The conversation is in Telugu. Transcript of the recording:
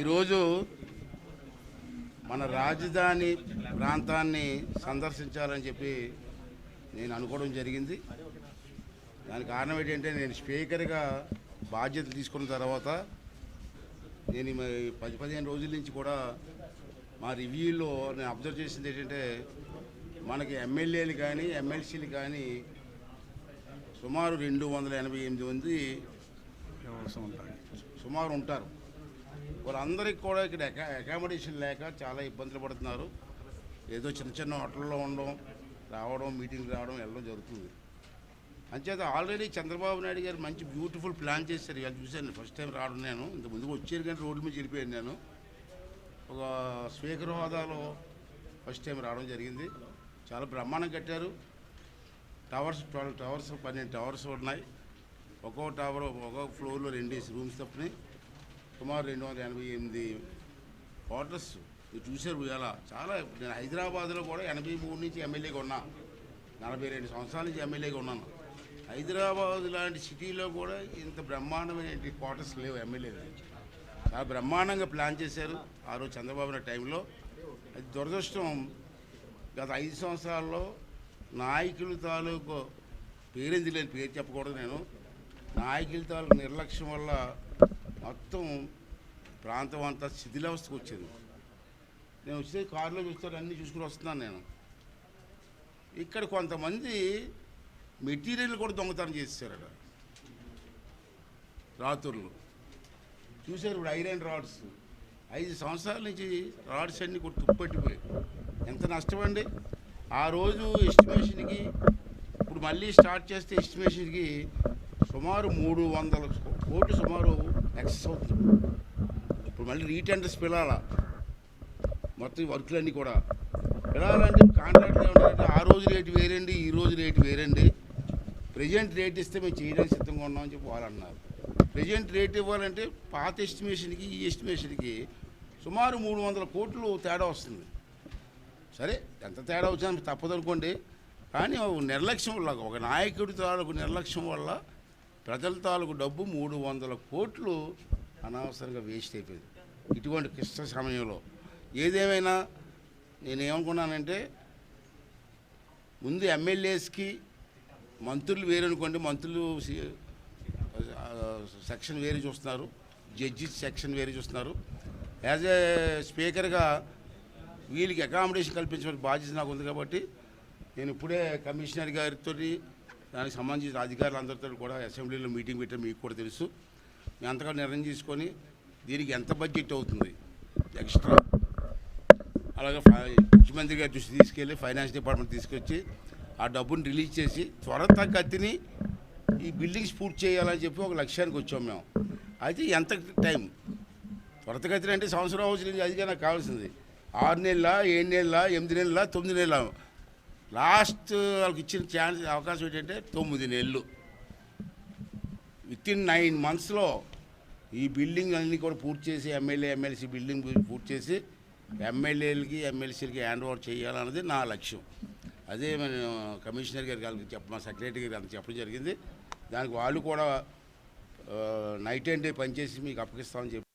ఈరోజు మన రాజధాని ప్రాంతాన్ని సందర్శించాలని చెప్పి నేను అనుకోవడం జరిగింది. దానికి కారణం ఏంటంటే నేను స్పీకర్గా బాధ్యతలు తీసుకున్న తర్వాత నేను పది పదిహేను రోజుల నుంచి కూడా మా రివ్యూలో నేను అబ్జర్వ్ చేసింది ఏంటంటే మనకి ఎమ్మెల్యేలు కానీ ఎమ్మెల్సీలు కానీ సుమారు రెండు వందల ఎనభై ఎనిమిది మంది సుమారు ఉంటారు. వాళ్ళందరికీ కూడా ఇక్కడ అకామిడేషన్ లేక చాలా ఇబ్బందులు పడుతున్నారు. ఏదో చిన్న చిన్న హోటల్లో ఉండడం రావడం మీటింగ్ రావడం వెళ్ళడం జరుగుతుంది. అంచేత ఆల్రెడీ చంద్రబాబు నాయుడు గారు మంచి బ్యూటిఫుల్ ప్లాన్ చేశారు. ఇవాళ చూశాను ఫస్ట్ టైం రావడం నేను. ఇంత ముందుకు వచ్చారు కానీ రోడ్డు మీద వెళ్ళిపోయాను నేను. ఒక స్పీకర్ హోదాలో ఫస్ట్ టైం రావడం జరిగింది. చాలా బ్రహ్మాండం కట్టారు. టవర్స్ ట్వెల్వ్ టవర్స్ పన్నెండు టవర్స్ ఉన్నాయి. ఒక్కో టవర్ ఒక్కొక్క ఫ్లోర్లో రెండేసి రూమ్స్ తప్పని సుమారు రెండు వందల ఎనభై ఎనిమిది క్వార్టర్స్ మీరు చూశారు ఇలా చాలా నేను హైదరాబాద్లో కూడా ఎనభై మూడు నుంచి ఎమ్మెల్యేగా ఉన్నా. నలభై రెండు సంవత్సరాల నుంచి ఎమ్మెల్యేగా ఉన్నాను. హైదరాబాద్ లాంటి సిటీలో కూడా ఇంత బ్రహ్మాండమైన క్వార్టర్స్ లేవు ఎమ్మెల్యేలు చాలా బ్రహ్మాండంగా ప్లాన్ చేశారు ఆ రోజు చంద్రబాబు నాయుడు టైంలో. అది దురదృష్టం. గత ఐదు సంవత్సరాల్లో నాయకులు తాలూకు పేరెంది లేని పేరు చెప్పకూడదు నేను. నాయకుల తాలూకు నిర్లక్ష్యం వల్ల మొత్తం ప్రాంతం అంతా శిథిలావస్థకు వచ్చింది. నేను వచ్చే కారులో చూస్తాను అన్నీ చూసుకుని వస్తున్నాను నేను. ఇక్కడ కొంతమంది మెటీరియల్ కూడా దొంగతనం చేశారట రాత్రులు. చూశారు ఇప్పుడు ఐరన్ రాడ్స్. ఐదు సంవత్సరాల నుంచి రాడ్స్ అన్నీ కూడా తుప్పట్టిపోయాయి ఎంత నష్టమండి? ఆ రోజు ఎస్టిమేషన్కి ఇప్పుడు మళ్ళీ స్టార్ట్ చేస్తే ఎస్టిమేషన్కి సుమారు మూడు వందల కోట్లు సుమారు నెక్స్ట్ అవుతుంది ఇప్పుడు మళ్ళీ రీటెండర్స్ పిలాలా? మొత్తం ఈ వర్కులన్నీ కూడా. పిలాలంటే కాంట్రాక్ట్ ఏమంటారంటే ఆ రోజు రేటు వేరండి ఈ రోజు రేటు వేరండి. ప్రజెంట్ రేట్ ఇస్తే మేము చేయడానికి సిద్ధంగా ఉన్నామని చెప్పి వాళ్ళు అన్నారు ప్రజెంట్ రేట్ ఇవ్వాలంటే పాత ఎస్టిమేషన్కి ఈ ఎస్టిమేషన్కి సుమారు మూడు వందల కోట్లు తేడా వస్తుంది. సరే ఎంత తేడా వచ్చినా తప్పదనుకోండి. కానీ నిర్లక్ష్యం వల్ల ఒక నాయకుడి తాలూకు నిర్లక్ష్యం వల్ల ప్రజల తాలూకు డబ్బు మూడు వందల కోట్లు అనవసరంగా వేస్ట్ అయిపోయింది. ఇటువంటి క్లిష్ట సమయంలో ఏదేమైనా నేను ఏమనుకున్నానంటే ముందు ఎమ్మెల్యేస్కి మంత్రులు వేరనుకోండి మంత్రులు సెక్షన్ వేరే చూస్తున్నారు జడ్జి సెక్షన్ వేరే చూస్తున్నారు. యాజ్ ఏ స్పీకర్గా వీళ్ళకి అకామిడేషన్ కల్పించే బాధ్యత నాకు ఉంది కాబట్టి నేను ఇప్పుడే కమిషనర్ గారితో దానికి సంబంధించిన అధికారులందరితో కూడా అసెంబ్లీలో మీటింగ్ పెట్టాం మీకు కూడా తెలుసు. మేము అంతగా నిర్ణయం తీసుకొని దీనికి ఎంత బడ్జెట్ అవుతుంది? ఎక్స్ట్రా. అలాగే ముఖ్యమంత్రి గారి దృష్టి తీసుకెళ్ళి ఫైనాన్స్ డిపార్ట్మెంట్ తీసుకొచ్చి ఆ డబ్బుని రిలీజ్ చేసి త్వర తగ్గతిని ఈ బిల్డింగ్స్ పూర్తి చేయాలని చెప్పి ఒక లక్ష్యానికి వచ్చాం మేము. అయితే ఎంత టైం? త్వరతగతిని అంటే సంవత్సరం అవసరం అదిగా నాకు కావాల్సింది. ఆరు నెలల ఏడు నెలల ఎనిమిది నెలల తొమ్మిది నెలల లాస్ట్ వాళ్ళకి ఇచ్చిన ఛాన్స్ అవకాశం ఏంటంటే తొమ్మిది నెలలు. విత్ ఇన్ నైన్ మంత్స్లో ఈ బిల్డింగ్ అన్నీ కూడా పూర్తి చేసి ఎమ్మెల్యే ఎమ్మెల్సీ బిల్డింగ్ పూర్తి చేసి ఎమ్మెల్యేలకి ఎమ్మెల్సీలకి హ్యాండ్ ఓవర్ చేయాలన్నది నా లక్ష్యం. అదే మన కమిషనర్ గారికి వాళ్ళకి చెప్ప మా సెక్రటరీ గారికి అంత చెప్పడం జరిగింది. దానికి వాళ్ళు కూడా నైట్ అండ్ డే పనిచేసి మీకు అప్పగిస్తామని చెప్పి